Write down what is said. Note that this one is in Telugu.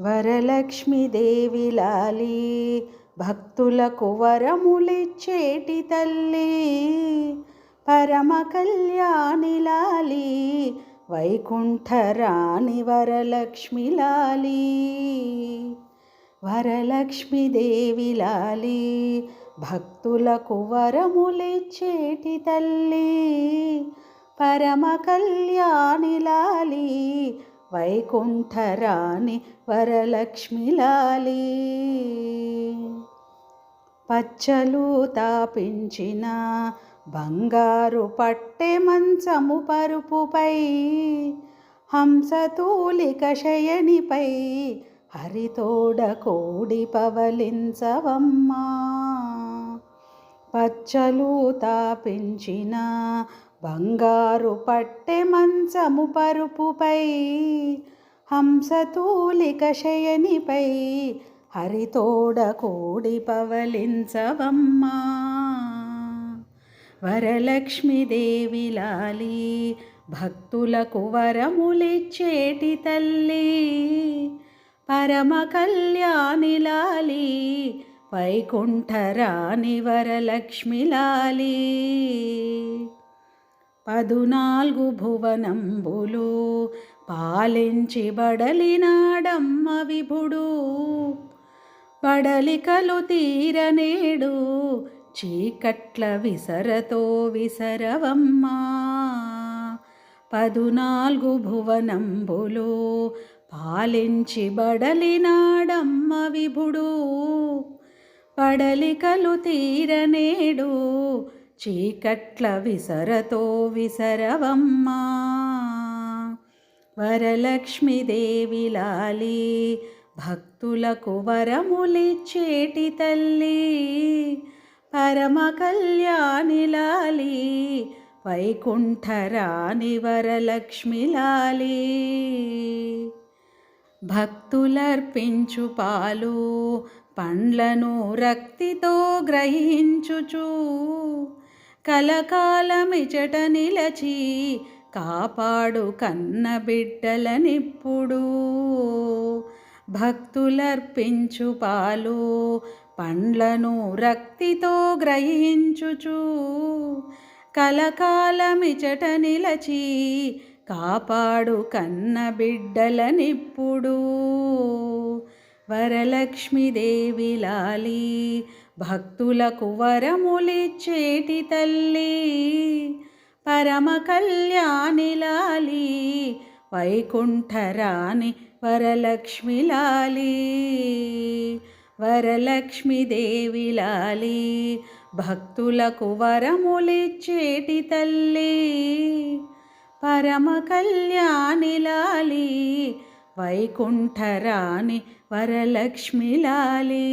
వరలక్ష్మీదేవి లాలి భక్తులకు వరములిచ్చేటి తల్లి పరమ కళ్యాణి లాలి వైకుంఠరాణి వరలక్ష్మి లాలి. వరలక్ష్మీదేవి లాలి భక్తులకు వరములిచ్చేటి తల్లి పరమ కళ్యాణి లాలి వైకుంఠరాణి వరలక్ష్మిలాలి. పచ్చలు తాపించిన బంగారు పట్టె మంచము పరుపుపై హంసతూలిక శయనిపై హరితోడ కోడి పవలించవమ్మా. పచ్చలు తాపించిన బంగారు పట్టె మంచము పరుపుపై హంసతూలిక శయనిపై హరితోడ కోడి పవలించవమ్మా. వరలక్ష్మీదేవి లాలి భక్తులకు వరములిచ్చేటి తల్లి పరమ కళ్యాణి లాలి వైకుంఠరాణి వరలక్ష్మి లాలి. పదునాలుగు భువనంబులు పాలించి బడలినాడమ్మ విభుడు. బడలికలు తీరనేడు చీకట్ల విసరతో విసరవమ్మా. పదునాలుగు భువనంబులు పాలించి బడలినాడమ్మ విభుడు. పడలికలు తీరనేడు చీకట్ల విసరతో విసరవమ్మా. వరలక్ష్మీదేవి లాలి భక్తులకు వరములిచ్చేటి తల్లి. పరమ కళ్యాణి లాలి వైకుంఠరాణి వరలక్ష్మి లాలి. భక్తులర్పించు పాలు పండ్లను రక్తితో గ్రహించుచూ. కలకాలమిచట నిలచి కాపాడు కన్న బిడ్డలనిప్పుడు. భక్తులర్పించు పాలు పండ్లను రక్తితో గ్రహించుచు. కలకాలమిచట నిలచి కాపాడు కన్న బిడ్డలనిప్పుడు. వరలక్ష్మీదేవి లాలి భక్తులకు వరములిచ్చేటి తల్లి పరమ కళ్యాణిలాలి వైకుంఠరాణి వరలక్ష్మిలాలి లాలి లాలి భక్తులకు వరములిచ్చేటి తల్లి పరమ కళ్యాణిలాలి వైకుంఠరాణి వరలక్ష్మిలాలీ